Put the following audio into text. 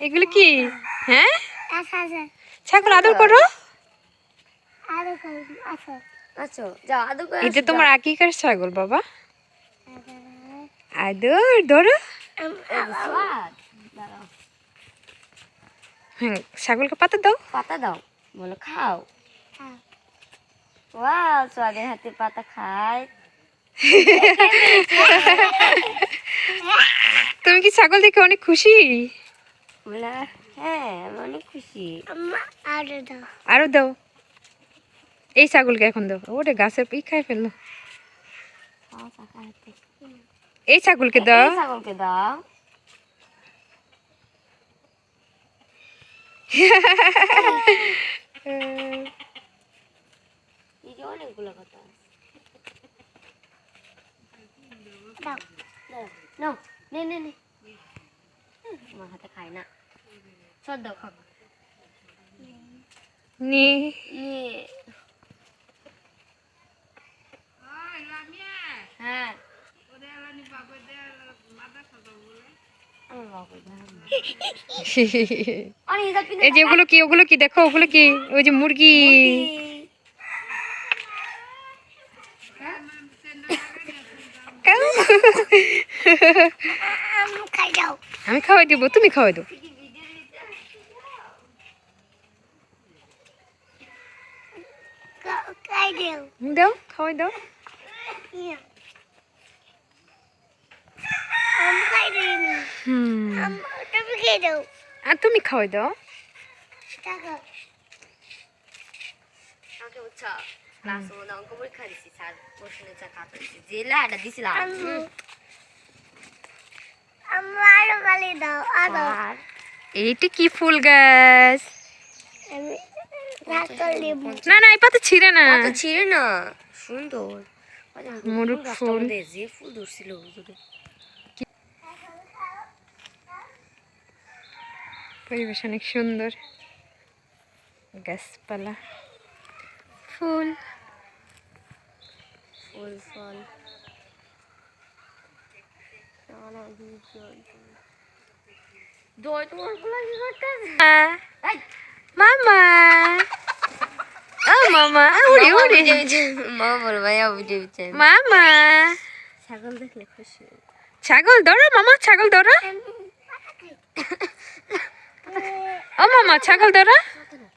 এগুলো কি? হ্যাঁ? আচ্ছা আচ্ছা। ছাগল আদর করো। আচ্ছা। যাও আদর করে এটা তোমার যাও। আগিকার ছাগল বাবা। আদর। ধরো। হ্যাঁ ছাগলকে পাতা দাও। পাতা দাও বলো খাও। সোয়াদের হাতে পাতা খায়। তুমি কি ছাগল দেখে অনেক খুশি? হ্যাঁ অনেক খুশি। আরও দাও। আরও দাও। এই ছাগলকে এখন দাও। ওরে গাছের ই খাই ফেলল। এই ছাগলকে দাও। ছাগলকে দাও। অনেকগুলো কথা দাও দাও, নে নে। আমার হাতে খায় না। সর দাও নি। হ্যাঁ। আমার এই যে ওগুলো কি ওগুলো কি? দেখো ওগুলো কি? ওই যে মুরগি। খাই দাও। আমি খাওয়াই দিব তুমি খাওয়াই খাই দাও খাওয়াই দাও। আম্মু খাই দিই না হুম আম্মু তুমি খাই দাও আর তুমি খাওয়াই দাও টাকা আমাকে এইটি কি ফুল গাছ? না না এই পাতা ছিঁড়ে না। ছিল না। সুন্দর। মুরুখ ফুল। যে ফুল ধরছিল পরিবেশ অনেক সুন্দর। গাছপালা। ফুল। ফুল ফল। দই তোমার ফুল কি করতেছে মামা ও মামা উড়ি উড়ি। মামা বলো ভাইয়া ভিডিও দিচ্ছে মামা ছাগল দেখলে খুশি। ছাগল ধরো মামা ছাগল ধরো ও মামা ছাগল ধরো